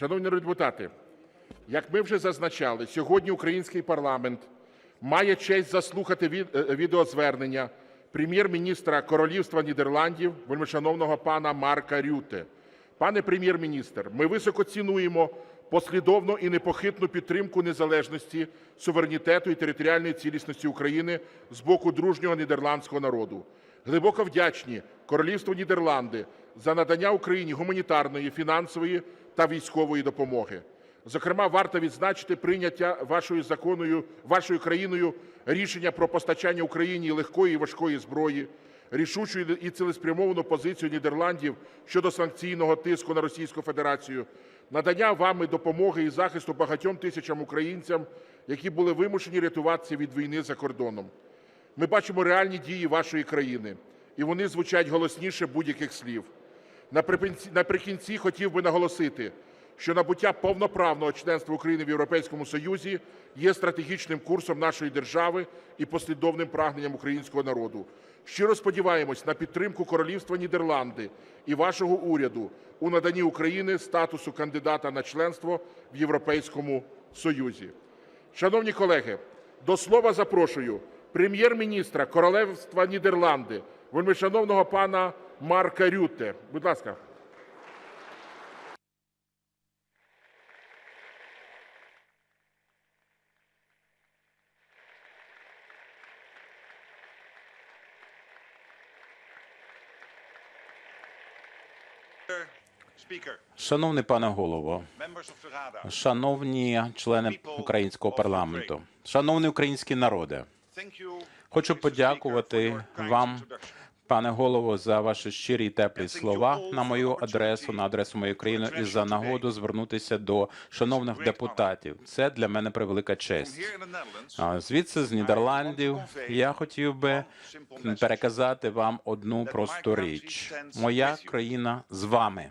Шановні народні депутати, як ми вже зазначали, сьогодні український парламент має честь заслухати е, відеозвернення прем'єр-міністра Королівства Нідерландів, вельмишановного пана Марка Рюте. Пане прем'єр-міністр, ми високо цінуємо послідовну і непохитну підтримку незалежності, суверенітету і територіальної цілісності України з боку дружнього нідерландського народу. Глибоко вдячні Королівству Нідерланди за надання Україні гуманітарної, фінансової та військової допомоги. Зокрема, варто відзначити прийняття вашою законою, вашою країною рішення про постачання Україні легкої і важкої зброї, рішучу і цілеспрямовану позицію Нідерландів щодо санкційного тиску на Російську Федерацію, надання вами допомоги і захисту багатьом тисячам українцям, які були вимушені рятуватися від війни за кордоном. Ми бачимо реальні дії вашої країни, і вони звучать голосніше будь-яких слів. Наприкінці- хотів би наголосити, що набуття повноправного членства України в Європейському Союзі є стратегічним курсом нашої держави і послідовним прагненням українського народу. Щиро сподіваємось на підтримку Королівства Нідерланди і вашого уряду у наданні України статусу кандидата на членство в Європейському Союзі. Шановні колеги, до слова запрошую прем'єр-міністра Королевства Нідерланди, вельмишановного пана Марка Рютте. Будь ласка. Шановний пане голово, шановні члени українського парламенту, шановний український народе, хочу подякувати вам. Пане голово, за ваші щирі і теплі слова на мою адресу, на адресу моєї країни і за нагоду звернутися до шановних депутатів. Це для мене превелика честь. Звідси з Нідерландів я хотів би переказати вам одну просту річ: моя країна з вами.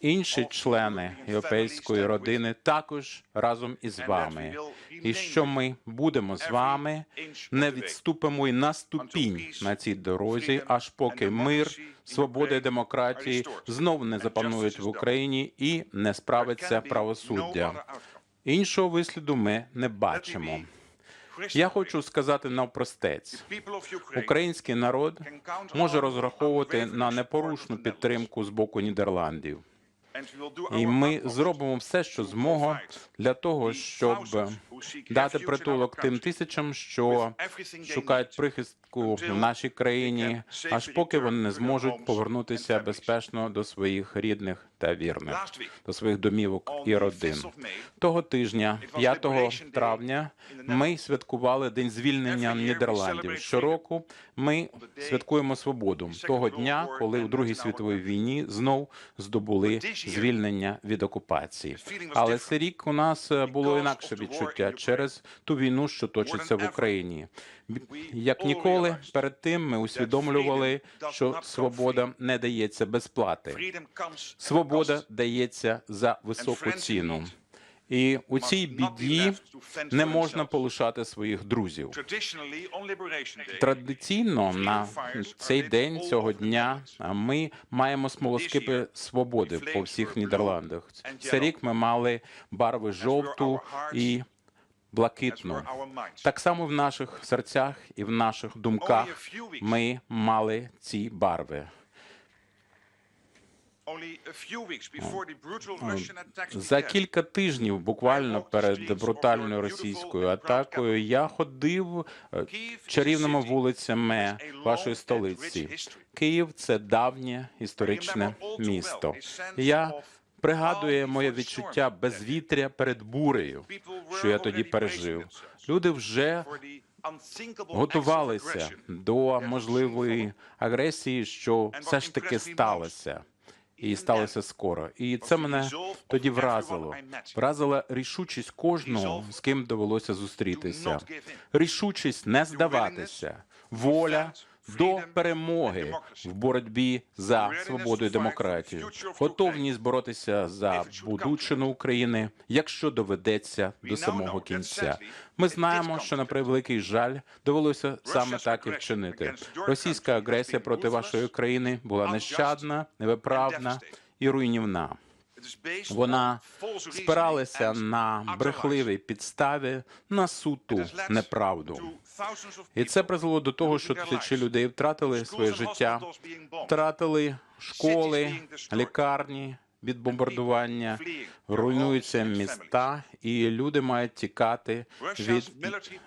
Інші члени європейської родини також разом із вами. І що ми будемо з вами, не відступимо й на ступінь на цій дорозі, аж поки мир, свобода і демократії знов не запанують в Україні і не справиться правосуддя. Іншого висліду ми не бачимо. Я хочу сказати навпростець: український народ може розраховувати на непорушну підтримку з боку Нідерландів. І ми зробимо все, що змога для того, щоб дати притулок тим тисячам, що шукають прихистку в нашій країні, аж поки вони не зможуть повернутися безпечно до своїх рідних та вірних, до своїх домівок і родин. Того тижня, 5 травня, ми святкували День звільнення Нідерландів. Щороку ми святкуємо свободу того дня, коли у Другій світовій війні знов здобули звільнення від окупації. Але цей рік у нас було інакше відчуття через ту війну, що точиться в Україні. Як ніколи перед тим ми усвідомлювали, що свобода не дається без плати. Свобода дається за високу ціну. І у цій біді не можна полишати своїх друзів. Традиційно на цей день цього дня ми маємо смолоскипи свободи по всіх Нідерландах. Цей рік ми мали барви жовту і блакитну. Так само в наших серцях і в наших думках ми мали ці барви. За кілька тижнів, буквально перед брутальною російською атакою, я ходив е, чарівними вулицями вашої столиці. Київ це давнє історичне місто. Я пригадую моє відчуття безвітря перед бурею, що я тоді пережив. Люди вже готувалися до можливої агресії, що все ж таки сталося. І сталося скоро. І це мене тоді вразило. Вразила рішучість кожного, з ким довелося зустрітися. Рішучість не здаватися, воля до перемоги в боротьбі за свободу і демократію, готовність боротися за будучину України, якщо доведеться до самого кінця. Ми знаємо, що на превеликий жаль довелося саме так і вчинити. Російська агресія проти вашої країни була нещадна, невиправна і руйнівна. Вона спиралася на брехливій підставі на суту неправду. І це призвело до того, що тисячі людей втратили своє життя, втратили школи, лікарні від бомбардування, руйнуються міста, і люди мають тікати від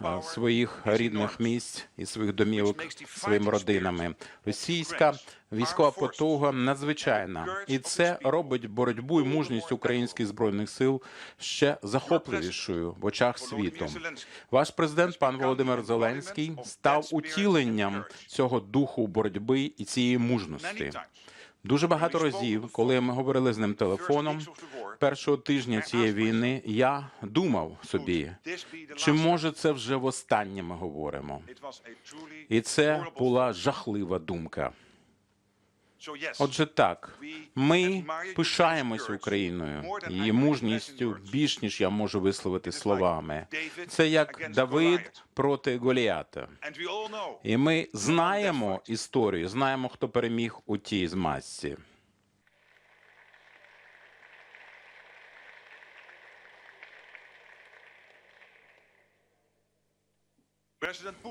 е, своїх рідних місць і своїх домівок своїми родинами. Російська військова потуга надзвичайна, і це робить боротьбу і мужність українських збройних сил ще захопливішою в очах світу. Ваш президент, пан Володимир Зеленський, став утіленням цього духу боротьби і цієї мужності. Дуже багато разів, коли ми говорили з ним телефоном першого тижня цієї війни, я думав собі, чи може це вже востаннє ми говоримо, і це була жахлива думка. Отже, так ми пишаємося Україною, її мужністю більш ніж я можу висловити словами. Це як Давид проти Голіата. І ми знаємо історію, знаємо, хто переміг у тій змазці.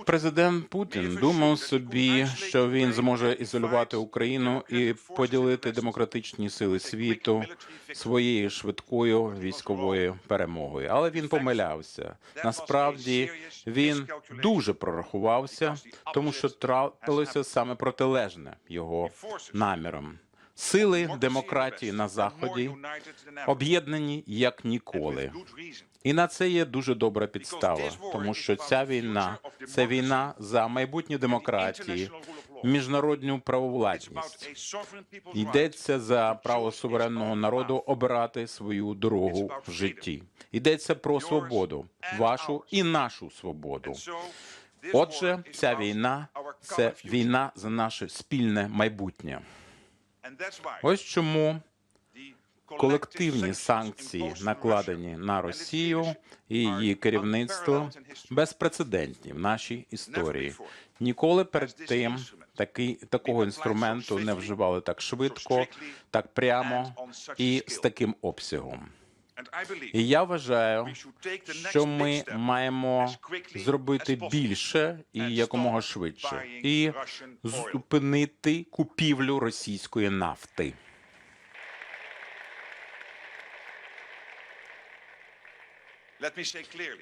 Президент Путін думав собі, що він зможе ізолювати Україну і поділити демократичні сили світу своєю швидкою військовою перемогою. Але він помилявся. Насправді він дуже прорахувався, тому що трапилося саме протилежне його намірам. Сили демократії на заході об'єднані як ніколи. І на це є дуже добра підстава, тому що ця війна це війна за майбутнє демократії, міжнародну правовладність. Йдеться за право суверенного народу обирати свою дорогу в житті. Йдеться про свободу, вашу і нашу свободу. Отже, ця війна це війна за наше спільне майбутнє. Ось чому колективні санкції, накладені на Росію і її керівництво, безпрецедентні в нашій історії. Ніколи перед тим такий такого інструменту не вживали так швидко, так прямо і з таким обсягом. І я вважаю, що ми маємо зробити більше і якомога швидше, і зупинити купівлю російської нафти.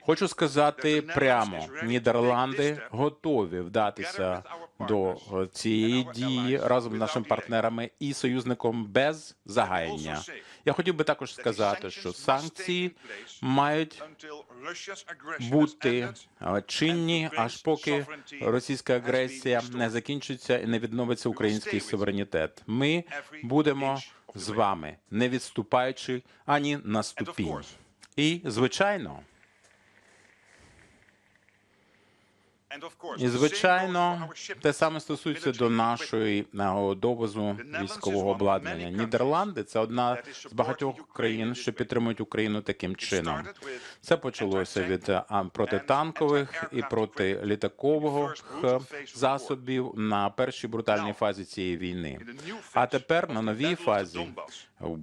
Хочу сказати прямо: Нідерланди готові вдатися до цієї дії разом з нашими партнерами і союзником без загаяння. Я хотів би також сказати, що санкції мають бути чинні, аж поки російська агресія не закінчиться і не відновиться український суверенітет. Ми будемо з вами, не відступаючи ані на ступінь. І звичайно, і звичайно, те саме стосується до нашої довозу військового обладнання. Нідерланди це одна з багатьох країн, що підтримують Україну таким чином. Це почалося від протитанкових і протилітакових засобів на першій брутальній фазі цієї війни. А тепер на новій фазі в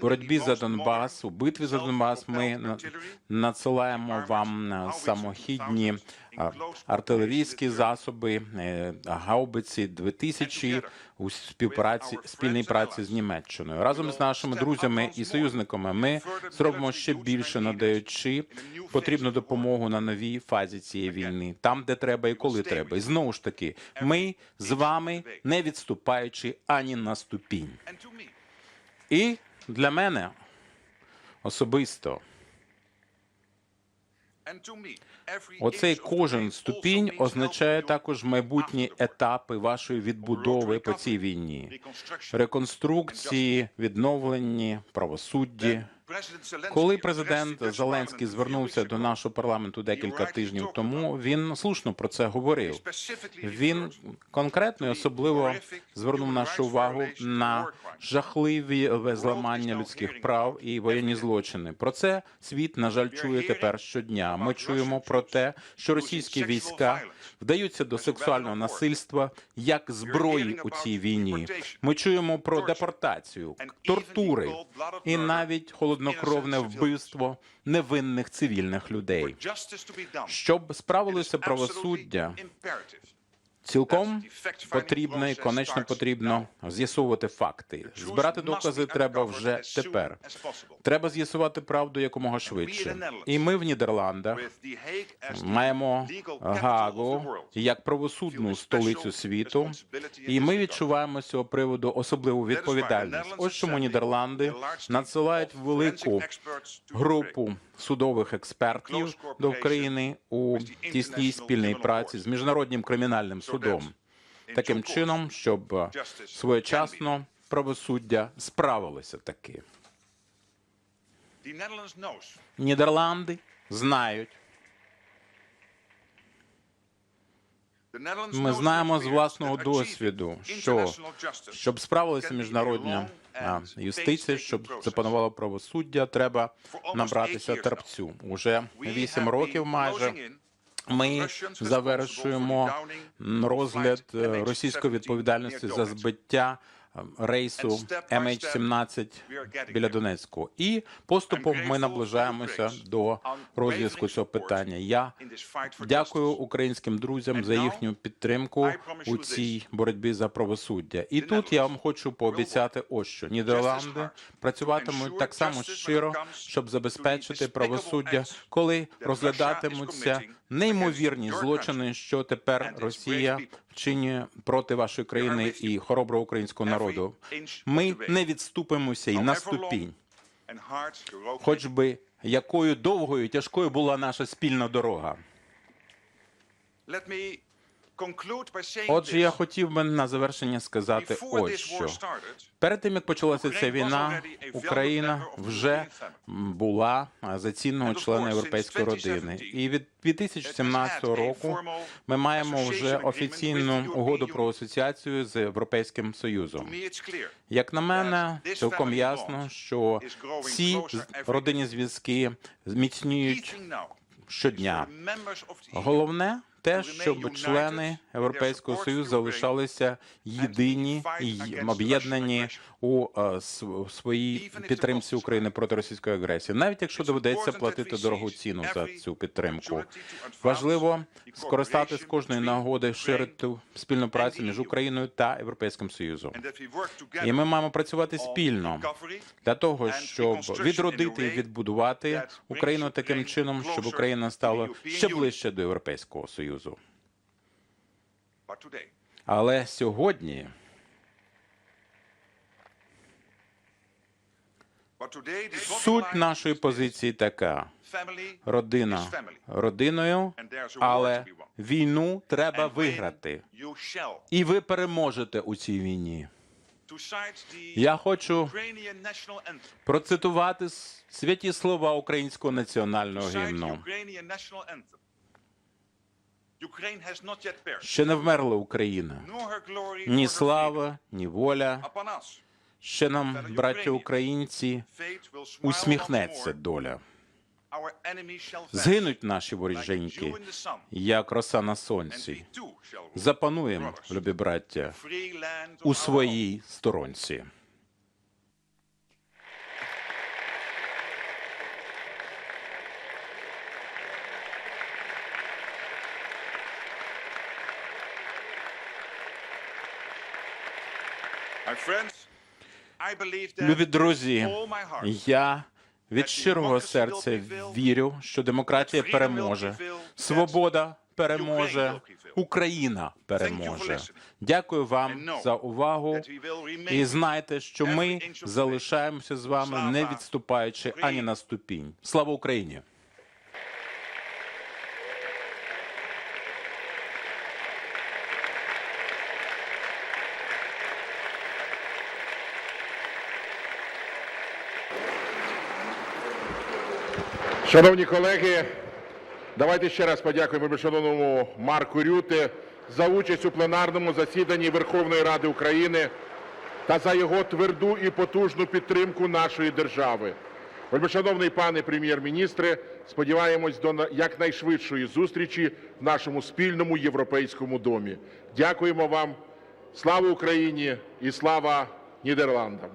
боротьбі за Донбас, у битві за Донбас, ми на- надсилаємо вам е, самохідні артилерійські засоби, е, гаубиці 2000 у співпраці спільній праці з Німеччиною. Разом з нашими друзями і союзниками ми зробимо ще більше, надаючи потрібну допомогу на новій фазі цієї війни, там, де треба і коли треба. І знову ж таки, ми з вами не відступаючи ані на ступінь. І для мене особисто оцей кожен ступінь означає також майбутні етапи вашої відбудови по цій війні, реконструкції, відновленні, правосудді, Коли президент Зеленський звернувся до нашого парламенту декілька тижнів тому, він слушно про це говорив. Він конкретно і особливо звернув нашу увагу на жахливі зламання людських прав і воєнні злочини. Про це світ на жаль чує тепер щодня. Ми чуємо про те, що російські війська вдаються до сексуального насильства як зброї у цій війні. Ми чуємо про депортацію, тортури і навіть холоднокровне вбивство невинних цивільних людей. Щоб справилося правосуддя, цілком потрібно і конечно потрібно з'ясовувати факти. Збирати докази треба вже тепер. Треба з'ясувати правду якомога швидше. І ми в Нідерландах маємо Гаагу як правосудну столицю світу, і ми відчуваємо з цього приводу особливу відповідальність. Ось чому Нідерланди надсилають велику групу судових експертів до України у тісній спільній праці з міжнародним кримінальним судом, таким чином, щоб своєчасно правосуддя справилося таки. Нідерланди знають. Ми знаємо з власного досвіду, що щоб справилася міжнародна юстиція, щоб запанувало правосуддя, треба набратися терпцю. Уже вісім років майже ми завершуємо розгляд е, російської відповідальності за збиття е, рейсу MH17 біля Донецьку. І поступом ми наближаємося до розв'язку цього питання. Я дякую українським друзям за їхню підтримку у цій боротьбі за правосуддя. І тут я вам хочу пообіцяти, ось що Нідерланди працюватимуть так само щиро, щоб забезпечити правосуддя, коли розглядатимуться неймовірні злочини, що тепер Росія вчинює проти вашої країни і хороброго українського народу. Ми не відступимося і на ступінь, хоч би якою довгою і тяжкою була наша спільна дорога. Отже, я хотів би на завершення сказати ось що. Перед тим як почалася ця війна, Україна вже була за цінного члена європейської родини. І від 2017 року ми маємо вже офіційну угоду про асоціацію з Європейським Союзом. Як на мене, цілком ясно, що ці родинні зв'язки зміцнюють щодня. Головне те, щоб члени Європейського союзу залишалися єдині і об'єднані у е, своїй підтримці України проти російської агресії, навіть якщо доведеться платити дорогу ціну за цю підтримку. Важливо скористатись кожної нагоди ширити спільну працю між Україною та Європейським Союзом. І ми маємо працювати спільно для того, щоб відродити і відбудувати Україну таким чином, щоб Україна стала ще ближче до Європейського Союзу. Але сьогодні суть нашої позиції така: родина. родиною, але війну треба виграти. І ви переможете у цій війні. Я хочу процитувати святі слова українського національного гімну. Ще не вмерла Україна. Ні слава, ні воля. Ще нам, браття українці, усміхнеться доля. Згинуть наші воріженьки, як роса на сонці. Запануємо, любі браття, у своїй сторонці. Любі друзі, я від щирого серця вірю, що демократія переможе, свобода переможе, Україна переможе. Дякую вам за увагу. І знайте, що ми залишаємося з вами, не відступаючи ані на ступінь. Слава Україні! Шановні колеги, давайте ще раз подякуємо шановному Марку Рюте за участь у пленарному засіданні Верховної Ради України та за його тверду і потужну підтримку нашої держави. Вельмишановний пане прем'єр-міністре, сподіваємось до якнайшвидшої зустрічі в нашому спільному європейському домі. Дякуємо вам. Слава Україні і слава Нідерландам!